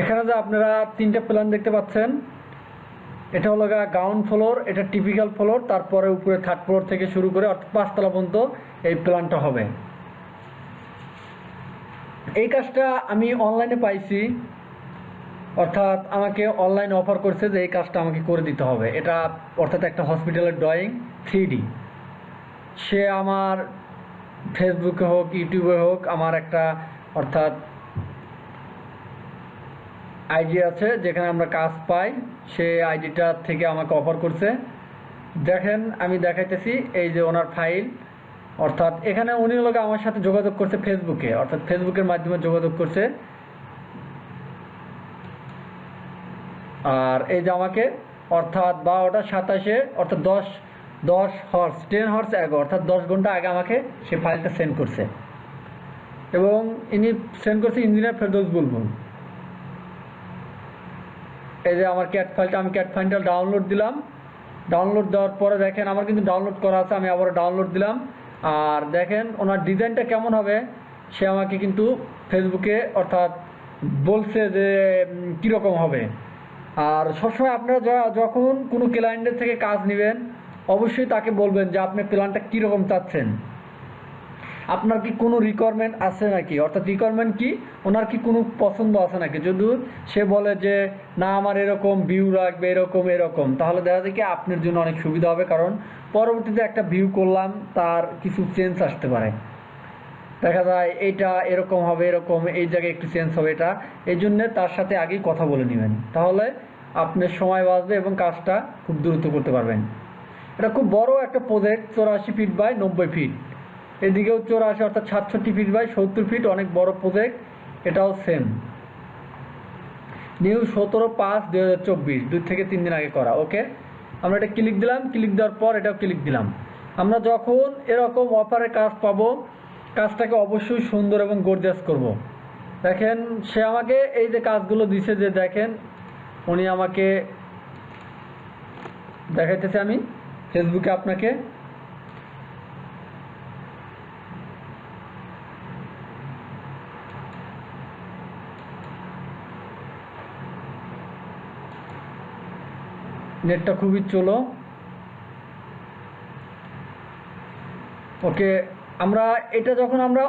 এখানে যে আপনারা তিনটা প্ল্যান দেখতে পাচ্ছেন, এটা হলো গ্রাউন্ড ফ্লোর এটা টিপিক্যাল ফ্লোর তারপরে উপরে থার্ড ফ্লোর থেকে শুরু করে অর্থাৎ পাঁচতলা পর্যন্ত এই প্ল্যানটা হবে। এই কাজটা আমি অনলাইনে পাইছি, অর্থাৎ আমাকে অনলাইন অফার করছে যে এই কাজটা আমাকে করে দিতে হবে। এটা অর্থাৎ একটা হসপিটালের ড্রয়িং থ্রি সে আমার ফেসবুকে হোক ইউটিউবে হোক, আমার একটা অর্থাৎ আইডি আছে, যেখানে আমরা কাজ পাই সে আইডিটা থেকে আমাকে অফার করছে। দেখেন, আমি দেখাইতেছি, এই যে ওনার ফাইল। অর্থাৎ এখানে উনি লোক আমার সাথে যোগাযোগ করছে ফেসবুকে অর্থাৎ ফেসবুকের মাধ্যমে যোগাযোগ করছে। আর এই যে আমাকে, অর্থাৎ বারোটা সাতাশে, অর্থাৎ দশ দশ হর্স টেন হর্স আগে অর্থাৎ দশ ঘণ্টা আগে আমাকে সে ফাইলটা সেন্ড করছে। এবং ইনি সেন্ড করছে, ইঞ্জিনিয়ার ফেরদৌস বুলবুল। এই যে আমার ক্যাট ফাইলটা আমি ক্যাট ফাইলটা ডাউনলোড দিলাম। ডাউনলোড দেওয়ার পরে দেখেন, আমার কিন্তু ডাউনলোড করা আছে, আমি আবার ডাউনলোড দিলাম। আর দেখেন, ওনার ডিজাইনটা কেমন হবে, সে আমাকে কিন্তু ফেসবুকে অর্থাৎ বলছে যে কীরকম হবে। আর সবসময় আপনারা যখন কোনো ক্লায়েন্টের থেকে কাজ নেবেন, অবশ্যই তাকে বলবেন যে, আপনি প্ল্যানটা কীরকম চাচ্ছেন। আপনার কি কোনো রিকোয়ারমেন্ট আছে নাকি? অর্থাৎ রিকোয়ারমেন্ট কি? ওনার কি কোনো পছন্দ আছে নাকি? যদি সে বলে যে, না, আমার এরকম ভিউ রাখবে এরকম এরকম, তাহলে দেখা যায় কি আপনার জন্য অনেক সুবিধা হবে। কারণ পরবর্তীতে একটা ভিউ করলাম, তার কিছু চেঞ্জ আসতে পারে। দেখা যায় এটা এরকম হবে, এরকম, এই জায়গায় একটু চেঞ্জ হবে এটা। এই জন্যে তার সাথে আগেই কথা বলে নেবেন। তাহলে আপনার সময় বাঁচবে এবং কাজটা খুব দ্রুত করতে পারবেন। এটা খুব বড় একটা প্রজেক্ট চৌরাশি ফিট বাই নব্বই ফিট এদিকেও চৌরাশি অর্থাৎ সাতষট্টি ফিট বাই সত্তর ফিট অনেক বড় প্রজেক্ট এটাও সেম নিউ সতেরো পাঁচ দুই হাজার চব্বিশ, দুই থেকে তিন দিন আগে করা ওকে আমরা এটা ক্লিক দিলাম ক্লিক দেওয়ার পর এটাও ক্লিক দিলাম। আমরা যখন এরকম অফারের কাজ পাবো, কাজটাকে অবশ্যই সুন্দর এবং গর্জাস করব। দেখেন, সে আমাকে এই যে কাজগুলো দিছে যে দেখেন, উনি আমাকে দেখাইতেছে আমি ফেসবুকে আপনাকে। নেটটা খুবই চলো। ওকে, আমরা এটা যখন আমরা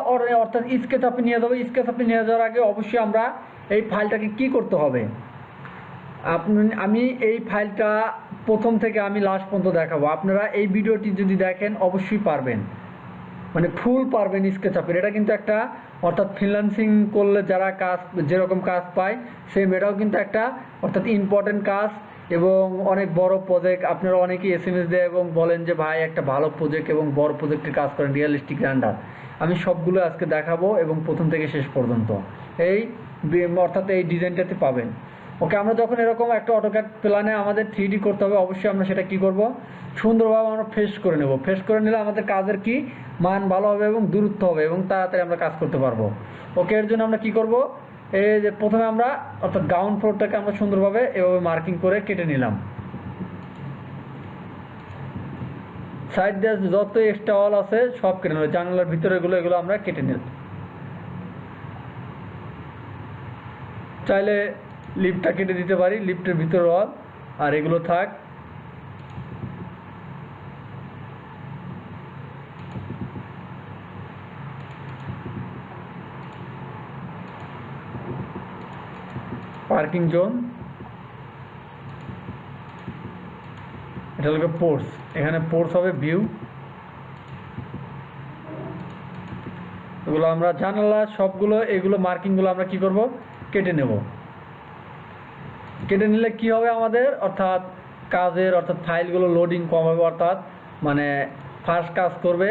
অর্থাৎ স্কেচ আপে নিয়ে যাব স্কেচ আপে নিয়ে যাওয়ার আগে অবশ্যই আমরা এই ফাইলটাকে কি করতে হবে? আপনি, আমি এই ফাইলটা প্রথম থেকে আমি লাস্ট পর্যন্ত দেখাবো। আপনারা এই ভিডিওটি যদি দেখেন, অবশ্যই পারবেন। মানে ফুল পারবেন স্কেচ আপের এটা কিন্তু একটা, অর্থাৎ ফ্রিল্যান্সিং করলে যারা কাজ, যেরকম কাজ পায় সেম এটাও কিন্তু একটা, অর্থাৎ ইম্পর্টেন্ট কাজ। এবং অনেক বড় প্রজেক্ট আপনারা অনেকেই এস এম এস দেয় এবং বলেন যে, ভাই, একটা ভালো প্রজেক্ট এবং বড় প্রজেক্টের কাজ করেন রিয়েলিস্টিক র্যান্ডার আমি সবগুলো আজকে দেখাবো এবং প্রথম থেকে শেষ পর্যন্ত। এই অর্থাৎ এই ডিজাইনটাতে পাবেন। ওকে, আমরা যখন এরকম একটা অটোক্যাট প্ল্যানে আমাদের থ্রি করতে হবে, অবশ্যই আমরা সেটা কি করব? সুন্দরভাবে আমরা ফেস করে নেব। ফেস করে নিলে আমাদের কাজের কি? মান ভালো হবে এবং দূরত্ব হবে এবং তাড়াতাড়ি আমরা কাজ করতে পারব। ওকে, এর জন্য আমরা কি করব? এই যে প্রথমে আমরা, অর্থাৎ গ্রাউন্ড ফ্লোরটাকে আমরা সুন্দরভাবে এভাবে মার্কিং করে কেটে নিলাম। সাইড দিয়ে যত এক্সট্রা ওয়াল আছে সব কেটে নেব। জানালার ভিতরে এগুলো এগুলো আমরা কেটে নিলাম চাইলে লিফটটা কেটে দিতে পারি লিফটের ভিতর ওয়াল আর এগুলো থাক। Parking zone. এটা হলো পোর্স। এখানে পোর্স হবে ভিউ। এগুলো আমরা জানালা, সবগুলো, এগুলো মার্কিংগুলো আমরা কি করব? কেটে নেব। কেটে নিলে কি হবে আমাদের? অর্থাৎ কাজের, অর্থাৎ ফাইলগুলো লোডিং কম হবে, অর্থাৎ মানে ফার্স্ট কাজ করবে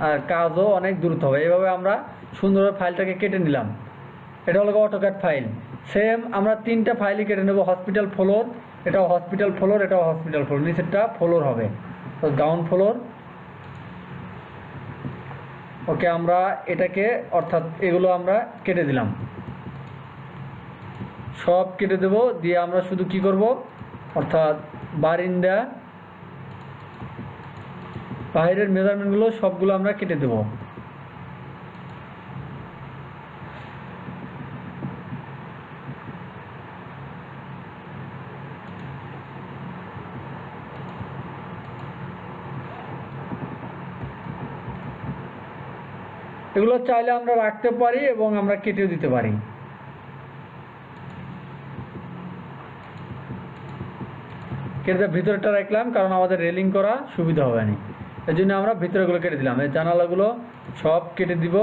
আর কাজও অনেক দ্রুত হবে। এইভাবে আমরা সুন্দরভাবে ফাইলটাকে কেটে নিলাম। এটা হলো অটোক্যাট ফাইল সেম আমরা তিনটা ফাইলই কেটে নেব হসপিটাল ফ্লোর এটাও হসপিটাল ফ্লোর এটাও হসপিটাল ফ্লোর নিচেরটা ফ্লোর হবে। তো গ্রাউন্ড ফ্লোর ওকে আমরা এটাকে, অর্থাৎ এগুলো আমরা কেটে দিলাম। সব কেটে দেব, দিয়ে আমরা শুধু কি করব? অর্থাৎ বারিন্দা, বাইরের মেজারমেন্টগুলো সবগুলো আমরা কেটে দেব। এগুলো চাইলে আমরা রাখতে পারি এবং আমরা কেটেও দিতে পারি। কেটে ভিতরেটা রাখলাম, কারণ আমাদের রেলিং করা সুবিধা হবে না। এই জন্য আমরা ভিতরেগুলো কেটে দিলাম। এই জানালাগুলো সব কেটে দিব।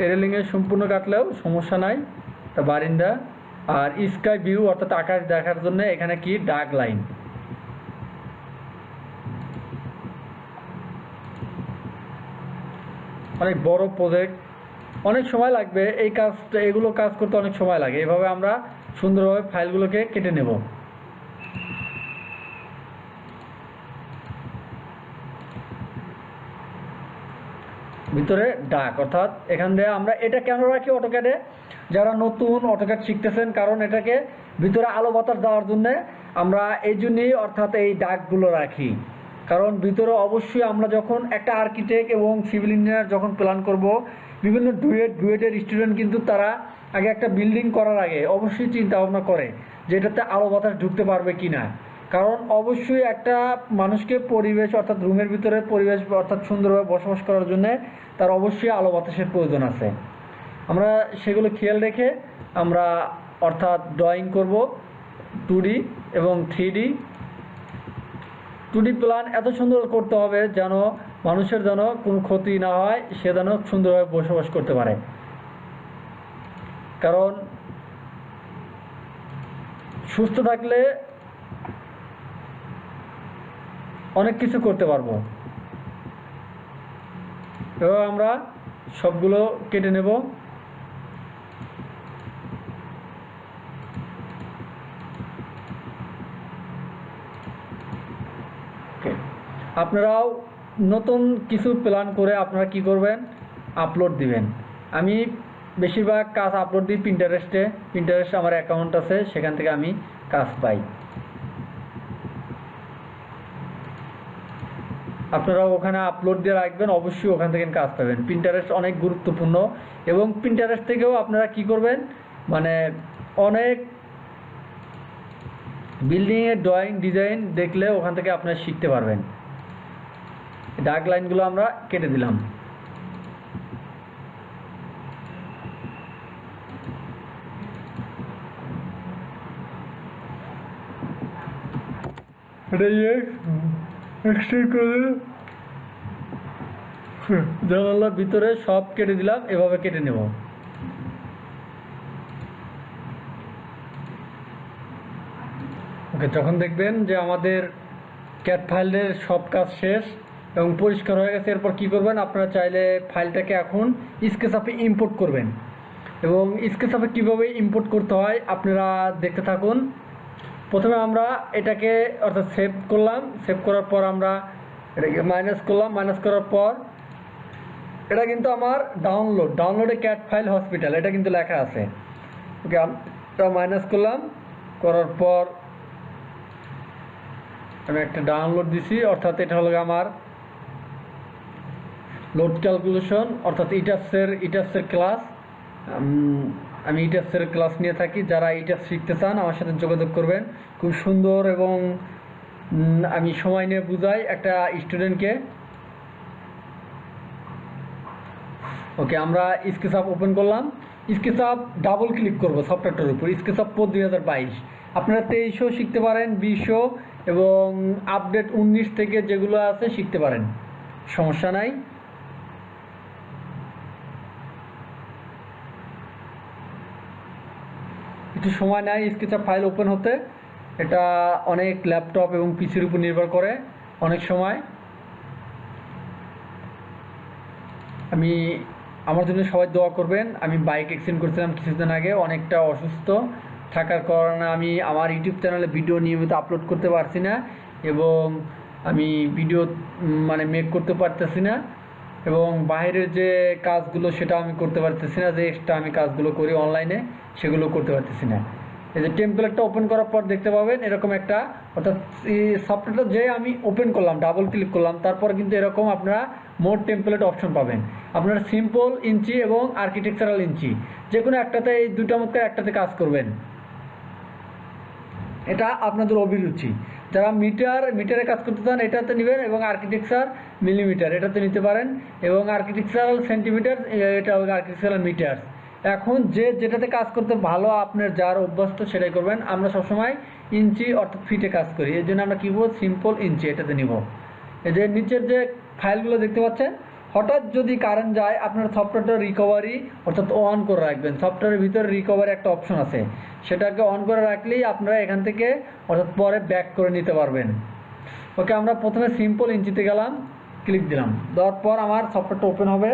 এই রেলিংয়ে সম্পূর্ণ কাটলেও সমস্যা নাই। তা বারিন্দা। আর স্কাই ভিউ অর্থাৎ আকাশ দেখার জন্য এখানে কি? ডার্ক লাইন অনেক বড় প্রজেক্ট অনেক সময় লাগবে। এই কাজটা, এগুলো কাজ করতে অনেক সময় লাগে। এভাবে আমরা সুন্দরভাবে ফাইলগুলোকে কেটে নেব। ভিতরে ডাক অর্থাৎ এখান দিয়ে আমরা, এটা কেন রাখি অটোক্যাডে যারা নতুন অটোক্যাড শিখতেছেন, কারণ এটাকে ভিতরে আলো বাতাস দেওয়ার জন্য আমরা এই জন্যই অর্থাৎ এই ডাকগুলো রাখি। কারণ ভিতরে অবশ্যই আমরা যখন একটা আর্কিটেক্ট এবং সিভিল ইঞ্জিনিয়ার যখন প্ল্যান করব, বিভিন্ন ডুয়েট, ডুয়েটের স্টুডেন্ট কিন্তু তারা আগে একটা বিল্ডিং করার আগে অবশ্যই চিন্তা ভাবনা করে যে এটাতে আলো বাতাস ঢুকতে পারবে কি না কারণ অবশ্যই একটা মানুষকে পরিবেশ অর্থাৎ রুমের ভিতরে পরিবেশ অর্থাৎ সুন্দরভাবে বসবাস করার জন্য তার অবশ্যই আলো বাতাসের প্রয়োজন আছে। আমরা সেগুলো খেয়াল রেখে আমরা অর্থাৎ ড্রয়িং করব টু এবং থ্রি ডি টু প্ল্যান এত সুন্দর করতে হবে যেন মানুষের যেন কোনো ক্ষতি না হয়, সে যেন সুন্দরভাবে বসবাস করতে পারে। কারণ সুস্থ থাকলে অনেক কিছু করতে পারব। এবার আমরা সবগুলো কেটে নেব। আপনারাও নতুন কিছু প্ল্যান করে আপনারা কি করবেন? আপলোড দিবেন। আমি বেশিরভাগ কাজ আপলোড দিই প্রিন্টারেস্টে প্রিন্টারেস্ট আমার অ্যাকাউন্ট আছে, সেখান থেকে আমি কাজ পাই। আপনারা ওখানে আপলোড দিয়ে রাখবেন, অবশ্যই ওখান থেকে কাজ পাবেন। প্রিন্টারেস্ট অনেক গুরুত্বপূর্ণ এবং প্রিন্টারেস্ট থেকেও আপনারা কি করবেন? মানে অনেক বিল্ডিংয়ের ড্রয়িং ডিজাইন দেখলে ওখান থেকে আপনারা শিখতে পারবেন। ডার্ক লাইনগুলো আমরা কেটে দিলাম। জানালার ভিতরে সব কেটে দিলাম, এভাবে কেটে নেব। ওকে, যখন দেখবেন যে আমাদের ক্যাট ফাইলের সব কাজ শেষ এবং পরিষ্কার হয়ে গেছে। এরপর কি করবেন? আপনারা চাইলে ফাইলটাকে এখন স্কেচআপে ইম্পোর্ট করবেন। এবং স্কেচআপে কীভাবে ইম্পোর্ট করতে হয় আপনারা দেখতে থাকুন। প্রথমে আমরা এটাকে অর্থাৎ সেভ করলাম। সেভ করার পর আমরা এটাকে মাইনাস করলাম। মাইনাস করার পর এটা কিন্তু আমার ডাউনলোড ডাউনলোডে ক্যাট ফাইল হসপিটাল এটা কিন্তু লেখা আছে। ওকে এটা মাইনাস করলাম। করার পর আমি একটা ডাউনলোড দিছি। অর্থাৎ এটা হলো আমার লোড ক্যালকুলেশন, অর্থাৎ ইটাসের ইটাসের ক্লাস আমি ইটাসের ক্লাস নিয়ে থাকি। যারা ইটাস শিখতে চান, আমার সাথে যোগাযোগ করবেন। খুব সুন্দর এবং আমি সময় নিয়ে বুঝাই একটা স্টুডেন্টকে। ওকে, আমরা স্কেচআপ ওপেন করলাম। স্কেচআপ ডাবল ক্লিক করব সফটওয়্যারটার উপর। স্কেচআপ পো দুই হাজার বাইশ। আপনারা তেইশও শিখতে পারেন, বিশও, এবং আপডেট উনিশ থেকে যেগুলো আছে শিখতে পারেন। সমস্যা নাই। একটু সময় নেয় স্কেচআপ ফাইল ওপেন হতে। এটা অনেক ল্যাপটপ এবং পিসির উপর নির্ভর করে অনেক সময়। আমি, আমার জন্য সবাই দোয়া করবেন। আমি বাইক অ্যাক্সিডেন্ট করেছিলাম কিছুদিন আগে, অনেকটা অসুস্থ। থাকার কারণে আমি আমার ইউটিউব চ্যানেলে ভিডিও নিয়মিত আপলোড করতে পারছি না এবং আমি ভিডিও মানে মেক করতে পারতেছি না। এবং বাইরের যে কাজগুলো সেটা আমি করতে পারতেছি না, যে এক্সট্রা আমি কাজগুলো করি অনলাইনে সেগুলো করতে পারতেছি না। এই যে টেম্পলেটটা ওপেন করার পর দেখতে পাবেন এরকম একটা, অর্থাৎ সফটওয়্যারটা যে আমি ওপেন করলাম ডাবল ক্লিক করলাম, তারপর কিন্তু এরকম আপনারা মোড টেম্পলেট অপশন পাবেন। আপনারা সিম্পল ইঞ্চি এবং আর্কিটেকচারাল ইঞ্চি যে কোনো একটাতে, এই দুটার মধ্যে একটাতে কাজ করবেন। এটা আপনাদের অভিরুচি। যারা মিটার, মিটারে কাজ করতে চান, এটাতে নেবেন এবং আর্কিটেকচার মিলিমিটার এটাতে নিতে পারেন এবং আর্কিটেকচারাল সেন্টিমিটার এটা হবে আর্কিটেকচারাল মিটার এখন যে যেটাতে কাজ করতে ভালো আপনার যার অভ্যস্ত সেটাই করবেন। আমরা সবসময় ইঞ্চি অর্থাৎ ফিটে কাজ করি। এই জন্য আমরা কী বলব? সিম্পল ইঞ্চি এটাতে নিব। এই যে নিচের যে ফাইলগুলো দেখতে পাচ্ছেন হঠাৎ যদি কারেন্ট যায়, আপনার সফটওয়্যারটা রিকভারি অর্থাৎ অন করে রাখবেন। সফটওয়্যারের ভিতরে রিকভারি একটা অপশন আছে। সেটাকে অন করে রাখলেই আপনারা এখান থেকে, অর্থাৎ পরে ব্যাক করে নিতে পারবেন। ওকে আমরা প্রথমে সিম্পল ইঞ্চিতে গেলাম ক্লিক দিলাম। দেওয়ার পর আমার সফটওয়্যারটা ওপেন হবে।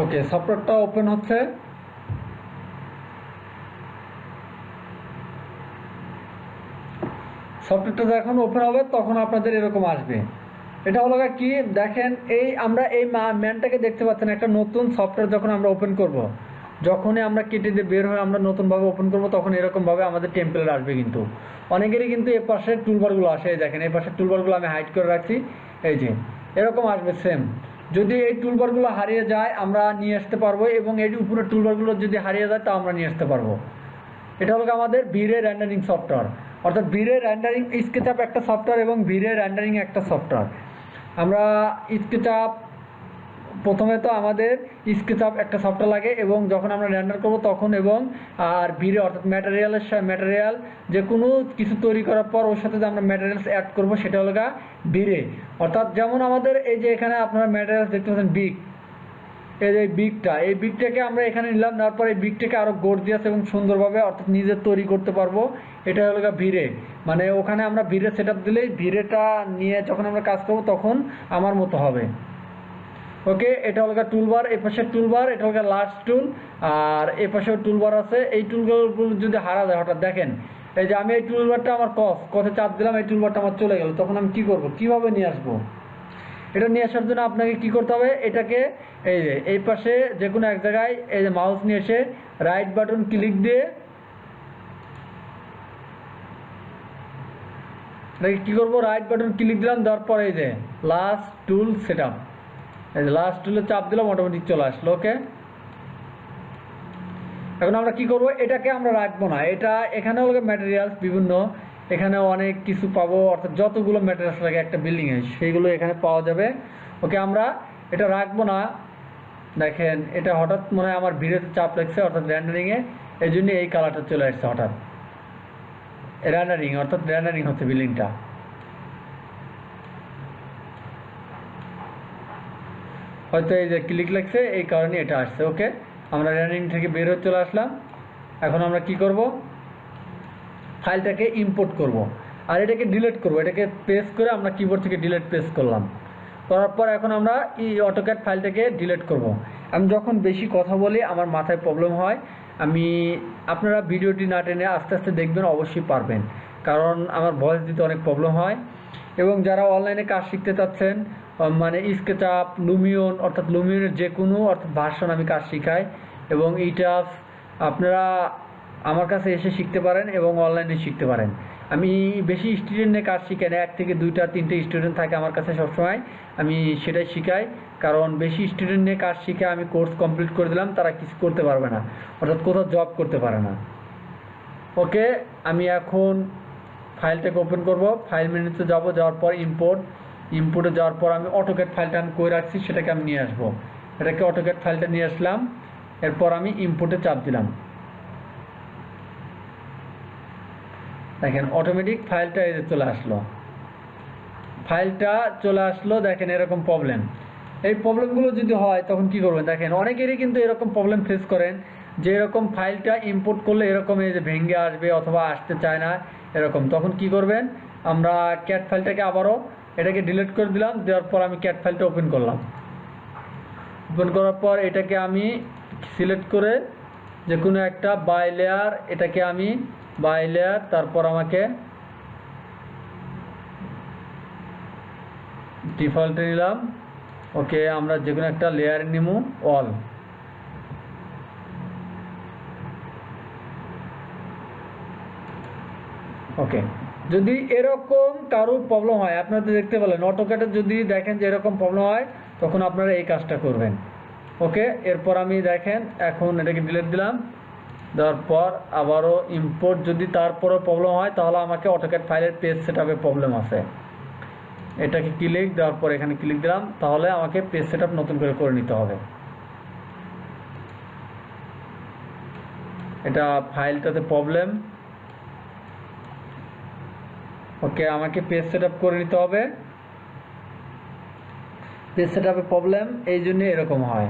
ওকে সফটওয়্যারটা ওপেন হচ্ছে। সফটওয়্যারটা যখন ওপেন হবে, তখন আপনাদের এরকম আসবে। এটা হলো কি? দেখেন, এই আমরা এই ম্যানটাকে দেখতে পাচ্ছেন, একটা নতুন সফটওয়্যার যখন আমরা ওপেন করব। যখনই আমরা কেটে দিয়ে বের হয়ে আমরা নতুনভাবে ওপেন করব, তখন এরকমভাবে আমাদের টেম্পলেট আসবে কিন্তু। অনেকেরই কিন্তু এ পাশে টুলবারগুলো আসে দেখেন, এই পাশে টুলবারগুলো আমি হাইড করে রাখছি, এই যে, এরকম আসবে সেম যদি এই টুলবারগুলো হারিয়ে যায়, আমরা নিয়ে আসতে পারব এবং এর উপরের টুলবারগুলো যদি হারিয়ে যায় তা আমরা নিয়ে আসতে পারব। এটা হলো আমাদের ভিড়ে র্যান্ডারিং সফটওয়্যার অর্থাৎ ভিড়ে র্যান্ডারিং স্কেচআপ একটা সফটওয়্যার এবং ভিড়ে র্যান্ডারিং একটা সফটওয়্যার আমরা স্কেচআপ প্রথমে তো আমাদের স্কেচআপ একটা সফটওয়্যার লাগে এবং যখন আমরা র্যান্ডার করব তখন এবং আর ভিড়ে অর্থাৎ ম্যাটেরিয়ালের ম্যাটেরিয়াল যে কোনো কিছু তৈরি করার পর ওর সাথে যে আমরা ম্যাটেরিয়ালস অ্যাড করব সেটা হলো গা ভিড়ে অর্থাৎ যেমন আমাদের এই যে এখানে আপনারা ম্যাটেরিয়ালস দেখতে পাচ্ছেন বিগ এই যে বিগটা এই বিগটাকে আমরা এখানে নিলাম, নেওয়ার পর এই বিগটাকে আরও গর্জিয়াস এবং সুন্দরভাবে অর্থাৎ নিজে তৈরি করতে পারব। এটা হলো ভিড়ে মানে ওখানে আমরা ভিড়ে সেট আপ দিলেই ভিড়েটা নিয়ে যখন আমরা কাজ করব তখন আমার মতো হবে। ওকে, এটা হলো টুলবার এ পাশে টুলবার এটা হলো লাস্ট টুল আর এ পাশেও টুলবার আছে। এই টুলগুলো যদি হারা যায়, হঠাৎ দেখেন, এই যে আমি এই টুলবারটা আমার কস কথে চাপ দিলাম, এই টুলবারটা আমার চলে গেল, তখন আমি কি করব? কীভাবে নিয়ে আসব? এটা নিয়ে আসার জন্য আপনাকে কি করতে হবে? এটাকে এই যে, এই পাশে যে কোনো এক জায়গায় এই যে মাউস নিয়ে এসে রাইট বাটন ক্লিক দিয়ে এটাকে কী করব? রাইট বাটন ক্লিক দিলাম, দেওয়ার পরে এই যে last tool set up last টুলে চাপ দিলাম অটোমেটিক চলে আসলো ওকে এখন আমরা কি করব? এটাকে আমরা রাখব না। এটা এখানে হলো ম্যাটেরিয়ালস বিভিন্ন। এখানে অনেক কিছু পাবো। অর্থাৎ যতগুলো ম্যাটেরিয়ালস লাগে, একটা বিল্ডিংয়ে সেইগুলো এখানে পাওয়া যাবে। ওকে আমরা এটা রাখব না। দেখেন, এটা হঠাৎ মনে হয় আমার ভিড়েতে চাপ লাগছে, অর্থাৎ র্যান্ডারিংয়ে এই জন্য এই কালারটা চলে আসছে হঠাৎ। র্যান্ডারিং অর্থাৎ র্যান্ডারিং হচ্ছে বিল্ডিংটা হয়তো এই যে ক্লিক লাগছে, এই কারণে এটা আসছে ওকে আমরা রানিং থেকে বের হয়ে চলে আসলাম। এখন আমরা কি করব? ফাইলটাকে ইম্পোর্ট করব। আর এটাকে ডিলিট করব। এটাকে প্রেস করে আমরা কিবোর্ড থেকে ডিলিট প্রেস করলাম। করার পর এখন আমরা এই অটোক্যাট ফাইলটাকে ডিলিট করব। আমি যখন বেশি কথা বলি, আমার মাথায় প্রবলেম হয়। আমি, আপনারা ভিডিওটি না টেনে আস্তে আস্তে দেখবেন, অবশ্যই পারবেন। কারণ আমার ভয়েস দিতে অনেক প্রবলেম হয়। এবং যারা অনলাইনে কাজ শিখতে চাচ্ছেন মানে স্কেচআপ লুমিয়ন, অর্থাৎ লুমিয়নের যে কোনো অর্থাৎ ভার্সন আমি কাজ শিখাই, এবং এইটাস আপনারা আমার কাছে এসে শিখতে পারেন এবং অনলাইনে শিখতে পারেন। আমি বেশি স্টুডেন্ট কাজ শিখাই না, এক থেকে দুইটা, তিনটে স্টুডেন্ট থাকে আমার কাছে সবসময়, আমি সেটাই শিখাই। কারণ বেশি স্টুডেন্ট নিয়ে কাজ শিখে আমি কোর্স কমপ্লিট করে দিলাম, তারা কিছু করতে পারবে না, অর্থাৎ কোথাও জব করতে পারে না। ওকে আমি এখন ফাইলটাকে ওপেন করব ফাইল মেনুতে যাব, যাওয়ার পর ইম্পোর্ট ইম্পোর্টে যাওয়ার পর আমি অটোক্যাট ফাইলটা আমি করে রাখছি সেটাকে আমি নিয়ে আসব। এটাকে অটোকেট ফাইলটা নিয়ে আসলাম, এরপর আমি ইম্পোর্টে চাপ দিলাম। দেখেন অটোমেটিক ফাইলটা এই চলে আসলো। ফাইলটা চলে আসলো, দেখেন এরকম প্রবলেম এই প্রবলেমগুলো যদি হয়, তখন কি করবেন? দেখেন, অনেকেরই কিন্তু এরকম প্রবলেম ফেস করেন, যে এরকম ফাইলটা ইম্পোর্ট করলে এরকম এই যে ভেঙে আসবে অথবা আসতে চায় না, এরকম। তখন কি করবেন? আমরা ক্যাট ফাইলটাকে আবারও এটাকে ডিলিট করে দিলাম, দেওয়ার পর আমি ক্যাট ফাইলটা ওপেন করলাম। ওপেন করার পর এটাকে আমি সিলেক্ট করে যে কোনো একটা বাই লেয়ার এটাকে আমি বাই লেয়ার তারপর আমাকে ডিফল্টে নিলাম। ওকে আমরা যে কোনো একটা লেয়ার নিমু অল ওকে যদি এরকম কারোর প্রবলেম হয়, আপনারা তো দেখতে পেলেন অটোক্যাটে যদি দেখেন যে এরকম প্রবলেম হয়, তখন আপনারা এই কাজটা করবেন। ওকে? এরপর আমি দেখেন, এখন এটাকে ডিলিট দিলাম। দেওয়ার পর আবারও ইম্পোর্ট যদি তারপরও প্রবলেম হয়, তাহলে আমাকে অটোক্যাট ফাইলের পেজ সেট আপে প্রবলেম আছে। এটাকে ক্লিক দেওয়ার পর এখানে ক্লিক দিলাম, তাহলে আমাকে পেজ সেট নতুন করে করে নিতে হবে। এটা ফাইলটাতে প্রবলেম ওকে আমাকে পেজ সেট করে নিতে হবে। পেজ সেট প্রবলেম এই জন্য এরকম হয়।